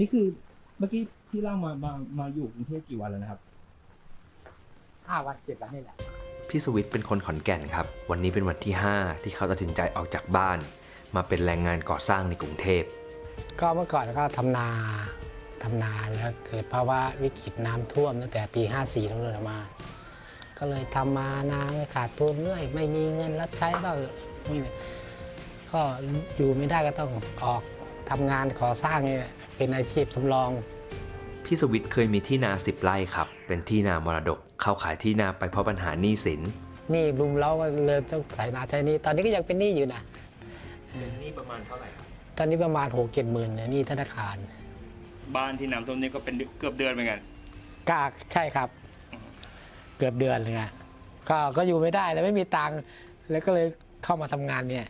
นี่คือเมื่อกี้ที่เล่ามามามาอยู่กรุงเทพกี่วันแล้วนะครับ ห้าวันเจ็ดวันนี่แหละ พี่สวิทเป็นคนขอนแก่นครับ วันนี้เป็นวันที่ 5 ที่เขาตัดสินใจออกจากบ้าน มาเป็นแรงงานก่อสร้างในกรุงเทพ ก็เมื่อก่อนก็ทำนาทำนาแล้วเกิดภาวะวิกฤตน้ำท่วมตั้งแต่ปี 54แล้วเลยมา ก็เลยทำมานาไม่ขาดทุนเรื่อยไม่มีเงินรับใช้บ้างไม่มีก็อยู่ไม่ได้ก็ต้องออกทำงานก่อสร้างนี่แหละ เป็นอาชีพสำรอง พี่สวิทเคยมีที่นาสิบไร่ครับ เป็นที่นามรดก เข้าขายที่นาไปเพราะปัญหาหนี้สินนี่รุมเราก็เลยต้องใส่นาใช้หนี้ ตอนนี้ก็ยังเป็นหนี้อยู่นะนี่ประมาณเท่าไหร่ตอนนี้ประมาณหกเจ็ดหมื่นหนี้ธนาคาร บ้านที่น้ำท่วมนี่ก็เป็นเกือบเดือนเหมือนกันกากใช่ครับ เกือบเดือนเลยอะก็ก็อยู่ไม่ได้แล้วไม่มีตังค์แล้วก็เลยเข้ามาทำงานเนี่ย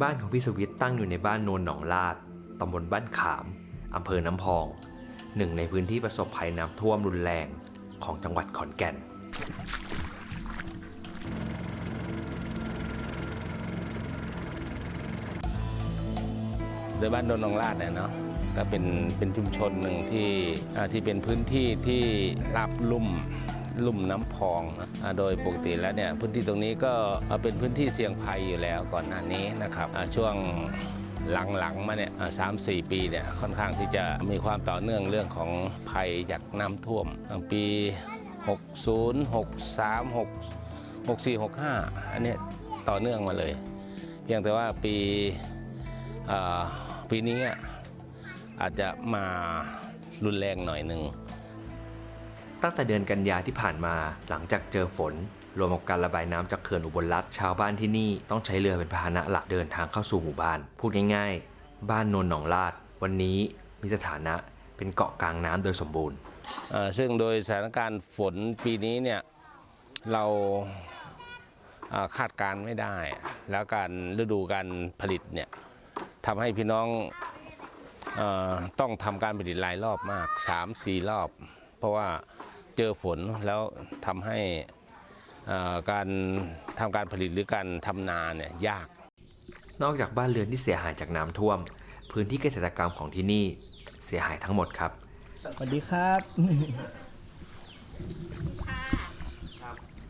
บ้านของพี่สวิทตั้งอยู่ในบ้านโนนหนองลาดตำบลบ้านขาม อำเภอน้ำพอง หนึ่งในพื้นที่ประสบภัยน้ำท่วมรุนแรงของจังหวัดขอนแก่น โดยบ้านโดนหนองลาดเนี่ยเนาะก็เป็นเป็นชุมชนหนึ่งที่อ่าที่เป็นพื้นที่ที่รับลุ่ม ลุ่มน้ำพองนะโดยปกติแล้วเนี่ยพื้นที่ตรงนี้ก็เป็นพื้นที่เสี่ยงภัยอยู่แล้วก่อนหน้านี้นะครับช่วงหลังๆมาเนี่ยสามสี่ปีเนี่ยค่อนข้างที่จะมีความต่อเนื่องเรื่องของภัยจากน้ำท่วมอ่าปี 60 63 6 64 65 อันเนี้ยต่อเนื่องมาเลย เพียงแต่ว่าปีปีนี้อาจจะมารุนแรงหน่อยหนึ่ง ตั้งแต่เดือนกันยาที่ผ่านมาหลังจากเจอฝน รวมกับการระบายน้ำจากเขื่อนอุบลรัฐชาวบ้านที่นี่ต้องใช้เรือเป็นพาหนะหลักเดินทางเข้าสู่หมู่บ้าน พูดง่ายๆ บ้านโนนหนองลาด วันนี้มีสถานะเป็นเกาะกลางน้ำโดยสมบูรณ์ซึ่งโดยสถานการณ์ฝนปีนี้เนี่ยเราคาดการณ์ไม่ได้ แล้วการฤดูการผลิตเนี่ยทำให้พี่น้องออต้องทำการผลิตหลายรอบมาก 3-4 รอบ เพราะว่า เจอฝนแล้วทำให้เอ่อการทำการผลิตหรือการทำนาเนี่ยยาก นอกจากบ้านเรือนที่เสียหายจากน้ำท่วม พื้นที่เกษตรกรรมของที่นี่เสียหายทั้งหมดครับ สวัสดีครับ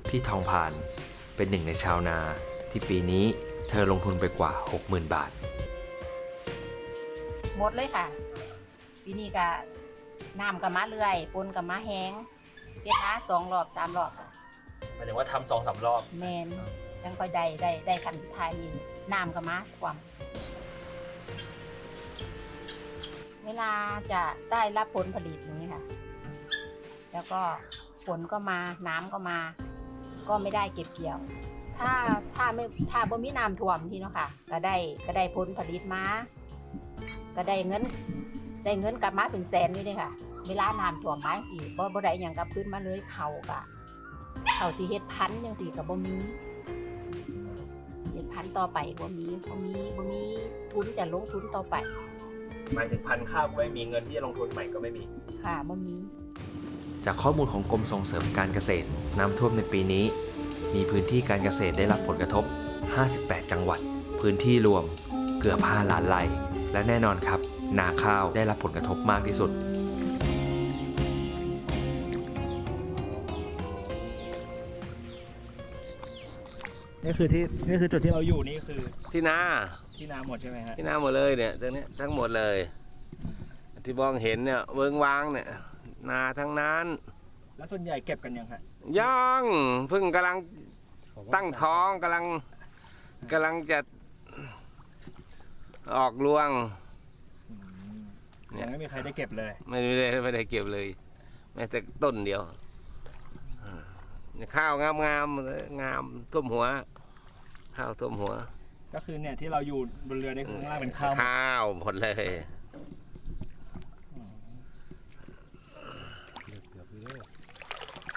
พี่ทองพานเป็นหนึ่งในชาวนาที่ปีนี้เธอลงทุนไปกว่า 60,000 บาท หมดเลยค่ะ ปีนี้ก็น้ำก็มาเรื่อยฝนก็มาแห้ง เฮ็ดนาสองรอบสามรอบค่ะหมายถึงว่าทำสองสามรอบ แมนจังค่อยได้ได้ได้คันสุดท้ายนี่น้ำก็มาท่วมเวลาจะได้รับผลผลิตอย่างนี้ค่ะ แล้วก็ฝนก็มาน้ำก็มา ก็ไม่ได้เก็บเกี่ยว ถ้าถ้าไม่ถ้าบ่มีน้ำท่วมที่เนาะค่ะ ก็ได้ก็ได้ผลผลิตมา ก็ได้เงิน ได้เงินกลับมาเป็นแสนอยู่เลยค่ะ เวลาน้ำท่วมมาสิบ่บ่ได้หยังกลับขึ้นมาเลยเขากะเขาสิเฮ็ดพันธุ์จังซี่ก็บ่มีเฮ็ดพันธุ์ต่อไปบ่มีบ่มีบ่มีทุนจะลงทุนต่อไป หมายถึงพันข้าวไม่มีเงินที่จะลงทุนใหม่ก็ไม่มี ค่ะบ่มี จากข้อมูลของกรมส่งเสริมการเกษตร น้ำท่วมในปีนี้ มีพื้นที่การเกษตรได้รับผลกระทบ 58 จังหวัด พื้นที่รวม เกือบ5ล้านไร่และแน่นอนครับ นาข้าวได้รับผลกระทบมากที่สุด นี่คือที่นี่คือจุดที่เราอยู่นี่คือที่นาที่นาหมดใช่ไหมฮะที่นาหมดเลยเนี่ยตรงเนี้ยทั้งหมดเลย ที่มองเห็นเนี่ยเวิงวางเนี่ย นาทั้งนั้น แล้วส่วนใหญ่เก็บกันยังฮะยังเพิ่งกำลังตั้งท้องกำลังกำลังจะออกรวงเนี่ยยังไม่มีใครได้เก็บเลย ไม่ได้ไม่ได้เก็บเลยแม้แต่ต้นเดียวอ่าเนี่ยข้าวงามงามๆงามท่วมหัว ข้าวท่วมหัว ก็คือเนี่ยที่เราอยู่บนเรือนี่คือข้างล่างเป็นข้าวหมดข้าวหมดเลย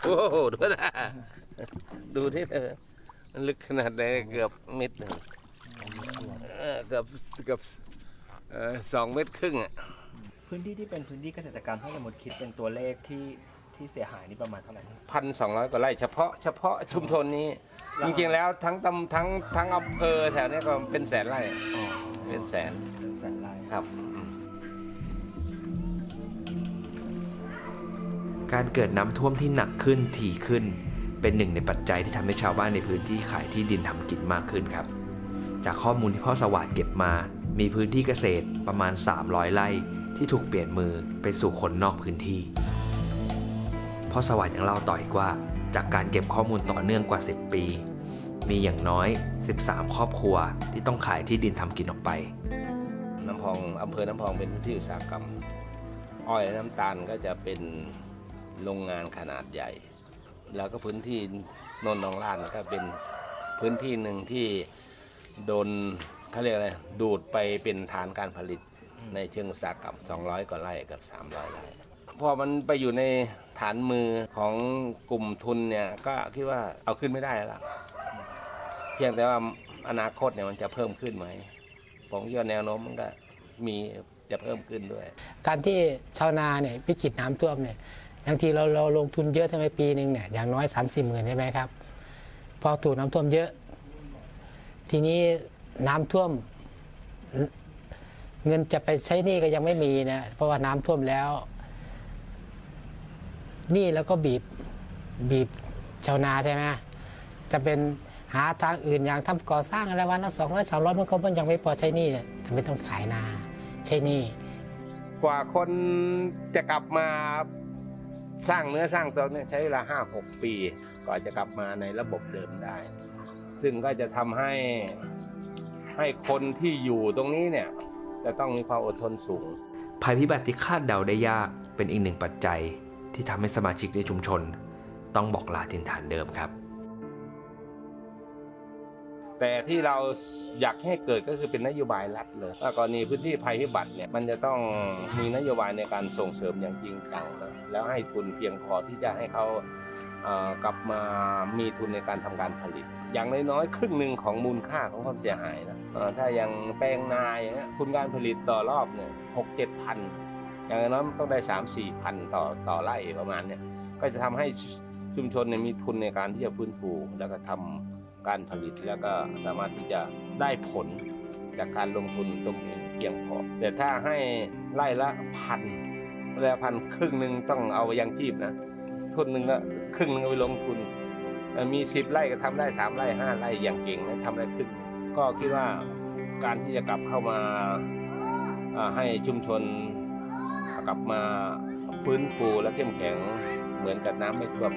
โอ้โหดูนะดูที่เธอมันลึกขนาดไหนเกือบเม็ดหนึ่งเออเกือบเกือบเอ่อสองเมตรครึ่งอะพื้นที่ที่เป็นพื้นที่เกษตรกรรมถ้าสมมติคิดเป็นตัวเลขที่ ที่เสียหายนี่ประมาณเท่าไหร่ พันสองร้อยกว่าไร่เฉพาะเฉพาะชุมชนนี้ จริงๆแล้วทั้งตำทั้งทั้งอำเภอแถวเนี้ยก็เป็นแสนไร่อ๋อเป็นแสนแสนไร่ครับ การเกิดน้ำท่วมที่หนักขึ้นถี่ขึ้น เป็นหนึ่งในปัจจัยที่ทำให้ชาวบ้านในพื้นที่ขายที่ดินทำกินมากขึ้นครับ จากข้อมูลที่พ่อสวัสด์เก็บมา มีพื้นที่เกษตรประมาณ 300 ไร่ที่ถูกเปลี่ยนมือไปสู่คนนอกพื้นที่ พ่อสวัสด์ยังเล่าต่ออีกว่า จากการเก็บข้อมูลต่อเนื่องกว่า 10 ปี มีอย่างน้อย 13 ครอบครัวที่ต้องขายที่ดินทำกินออกไป น้ำพองอำเภอน้ำพองเป็นพื้นที่อุตสาหกรรม อ้อยและน้ำตาลก็จะเป็นโรงงานขนาดใหญ่ แล้วก็พื้นที่นนท์หนองลาดก็เป็นพื้นที่หนึ่งที่โดนเขาเรียกอะไรดูดไปเป็นฐานการผลิตในเชิงอุตสาหกรรม 200 กว่าไร่กับ 300 ไร่ พอมันไปอยู่ใน ฐานมือของกลุ่มทุนเนี่ยก็คิดว่าเอาขึ้นไม่ได้แล้วล่ะ เพียงแต่ว่าอนาคตเนี่ยมันจะเพิ่มขึ้นไหมผมคิดว่าแนวโน้มมันก็มีจะเพิ่มขึ้นด้วย การที่ชาวนาเนี่ยวิกฤตน้ำท่วมเนี่ยบางทีเราเราลงทุนเยอะใช่ไหมปีหนึ่งเนี่ยอย่างน้อย3ามสี่หมื่นใช่ไหมครับ พอถูกน้ำท่วมเยอะ ทีนี้น้ำท่วม เงินจะไปใช้หนี้ก็ยังไม่มีนะเพราะว่าน้ำท่วมแล้ว นี้แล้วก็บีบบีบชาวนาใช่ไหมจะเป็นหาทางอื่นอย่างทำก่อสร้างอะไรวันละสองร้อยสามร้อยมันก็มันยังไม่พอใช้หนี้เลยทำไมต้องขายนาใช้หนี้กว่าคนจะกลับมาสร้างเนื้อสร้างตัวเนี่ยใช้เวลาห้าหกปีกว่าจะกลับมาในระบบเดิมได้ ซึ่งก็จะทำให้ให้คนที่อยู่ตรงนี้เนี่ยจะต้องมีความอดทนสูง ภัยพิบัติที่คาดเดาได้ยากเป็นอีกหนึ่งปัจจัย ที่ทำให้สมาชิกในชุมชน ต้องบอกลาถิ่นฐานเดิมครับ แต่ที่เราอยากให้เกิดก็คือเป็นนโยบายรัฐเลยว่ากรณีพื้นที่ภัยพิบัติเนี่ยมันจะต้องมีนโยบายในการส่งเสริมอย่างจริงจังนะแล้วให้ทุนเพียงพอที่จะให้เขาเอ่อกลับมามีทุนในการทำการผลิต อย่างน้อยๆครึ่งหนึ่งของมูลค่าของความเสียหายนะถ้าอย่างแปลงนาอย่างเงี้ยทุนการผลิตต่อรอบเนี่ยหกเจ็ดพัน อย่างน้อยต้องได้สามสี่พันต่อต่อไร่ประมาณเนี่ยก็จะทำให้ชุมชนมีทุนในการที่จะฟื้นฟูแล้วก็ทำการผลิตแล้วก็สามารถที่จะได้ผลจากการลงทุนตรงนี้เพียงพอแต่ถ้าให้ไร่ละพันไร่ละพันครึ่งหนึ่งต้องเอาไปยังชีพนะทุนหนึ่งก็ครึ่งหนึ่งเอาไปลงทุน มีสิบไร่ก็ทำได้สามไร่ห้าไร่อย่างเก่งนะทำได้ครึ่งก็คิดว่าการที่จะกลับเข้ามาให้ชุมชน กลับมาฟื้นฟูและเข้มแข็งเหมือนกับน้ำไม่ท่วม